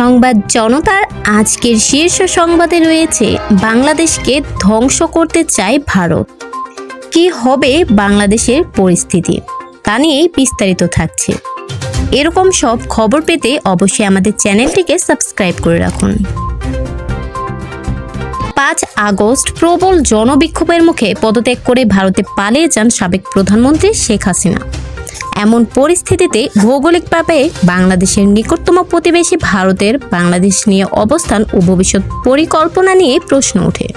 সংবাদ জনতার আজকের শীর্ষ সংবাদে রয়েছে, বাংলাদেশকে ধ্বংস করতে চায় ভারত। কি হবে বাংলাদেশের পরিস্থিতি? তা নিয়েই বিস্তারিত থাকছে। এরকম সব খবর পেতে অবশ্যই আমাদের চ্যানেলটিকে সাবস্ক্রাইব করে রাখুন। পাঁচ আগস্ট প্রবল জনবিক্ষোভের মুখে পদত্যাগ করে ভারতে পালিয়ে যান সাবেক প্রধানমন্ত্রী শেখ হাসিনা। এমন পরিস্থিতিতে ভৌগোলিকভাবে বাংলাদেশের নিকটতম প্রতিবেশী ভারতের বাংলাদেশ নিয়ে অবস্থান ও ভবিষ্যৎ পরিকল্পনা নিয়ে প্রশ্ন ওঠে।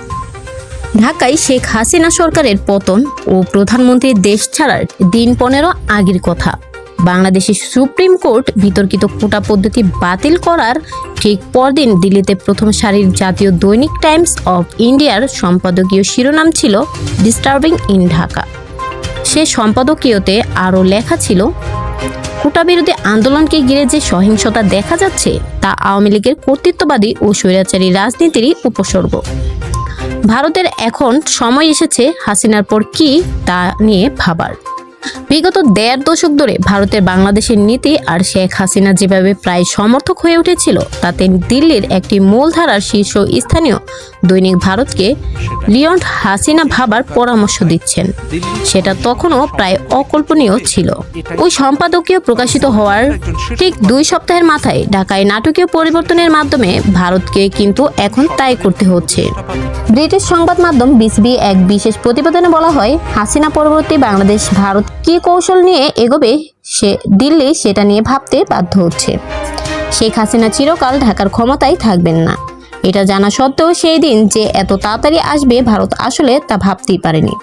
ঢাকায় শেখ হাসিনা সরকারের পতন ও প্রধানমন্ত্রীর দেশ ছাড়ার দিন পনেরো আগের কথা। বাংলাদেশের সুপ্রিম কোর্ট বিতর্কিত কোটা পদ্ধতি বাতিল করার ঠিক পরদিন দিল্লিতে প্রথম সারির জাতীয় দৈনিক টাইমস অফ ইন্ডিয়ার সম্পাদকীয় শিরোনাম ছিল ডিস্টার্বিং ইন ঢাকা। সে সম্পাদকীয়তে আরও লেখা ছিল কোটা বিরোধী আন্দোলনকে ঘিরে যে সহিংসতা দেখা যাচ্ছে, তা আওয়ামী লীগের কর্তৃত্ববাদী ও স্বৈরাচারী রাজনীতিরই উপসর্গ। ভারতের এখন সময় এসেছে হাসিনার পর কি তা নিয়ে ভাবার। বিগত দেড় দশক ধরে ভারতের বাংলাদেশের নীতি আর শেখ হাসিনা যেভাবে প্রায় সমর্থক হয়ে উঠেছিল, তাতে দিল্লির একটি মূলধারার শীর্ষ স্থানীয় দৈনিক ভারতকে লিয়ন্ট হাসিনা ভাবার পরামর্শ দিচ্ছেন। সেটা তখনও প্রায় অকল্পনীয় ছিল। ওই সম্পাদকীয় প্রকাশিত হওয়ার ঠিক দুই সপ্তাহের মাথায় ঢাকায় নাটকীয় পরিবর্তনের মাধ্যমে ভারতকে কিন্তু এখন তাই করতে হচ্ছে। ব্রিটিশ সংবাদ মাধ্যম বিসিবি এক বিশেষ প্রতিবেদনে বলা হয়, হাসিনা পরবর্তী বাংলাদেশ, ভারত কি কৌশল নিয়ে এগোবে সে দিল্লি সেটা নিয়ে ভাবতে বাধ্য হচ্ছে। শেখ হাসিনা চিরকাল ঢাকার ক্ষমতায় থাকবেন না। এটা জানা সত্ত্বেও সেই দিন যে এত তাড়াতাড়ি আসবে ভারত আসলে তা ভাবতেই পারেনি।